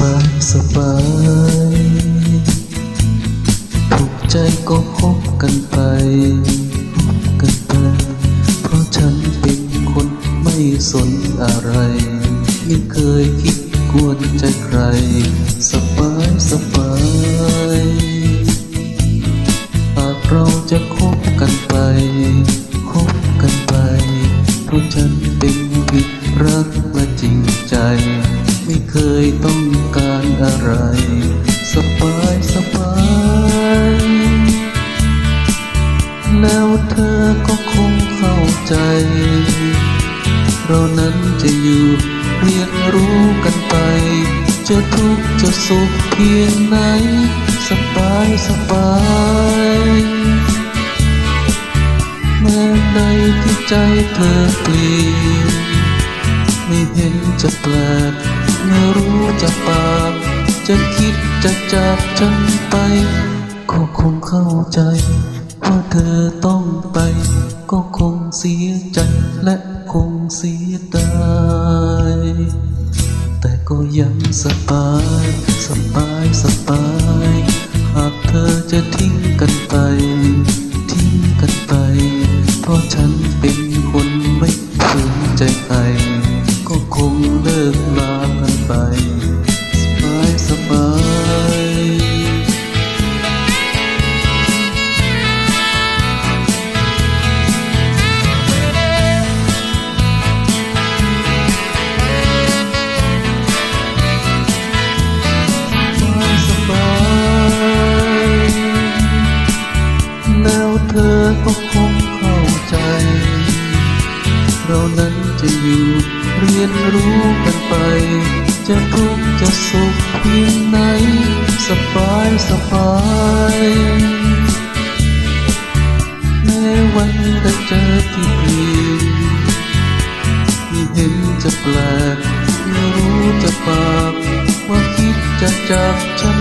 บายสบายถูกใจก็คบกันไปคบกันไป เพราะฉันเป็นคนไม่สนอะไร ไม่เคยคิดกวนใจใคร สบายสบายหากเราจะคบกันไป คบกันไป เพราะฉันเป็นผิดรักและจริงใจ ไม่เคยต้องการอะไร สบายสบาย แล้วเธอก็คงเข้าใจ เรานั้นจะอยู่เรียนรู้กันไป จะทุกข์จะสุขเพียงไหน สบายสบายเมื่อใดที่ใจเธอเปลี่ยนไม่เห็นจะแปลก ไม่รู้จะปาก จะคิดจะจากฉันไป ก็คงเข้าใจ ว่าเธอต้องไป ก็คงเสียใจและคงเสียดายแต่ก็ยังสบาย สบาย สบาย หากเธอจะทิ้งันอยู่ เรียนรู้กันไป จะทุกข์จะสุขเพียงไหน สบายสบายแม้วันได้เจอที่ดีไม่เห็นจะแปลกไม่รู้จะปากว่าคิดจะจากฉัน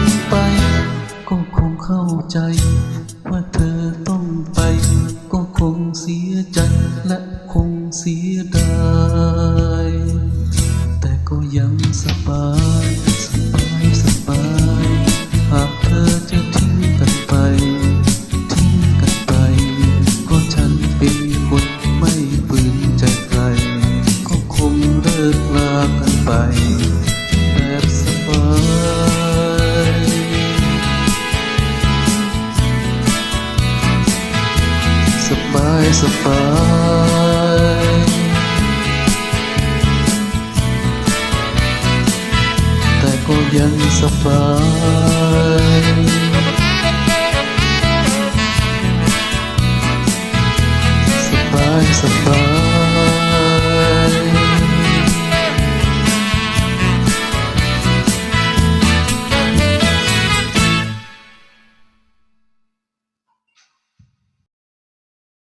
ายสบายแต่ก็ยังสบายสบายสบาย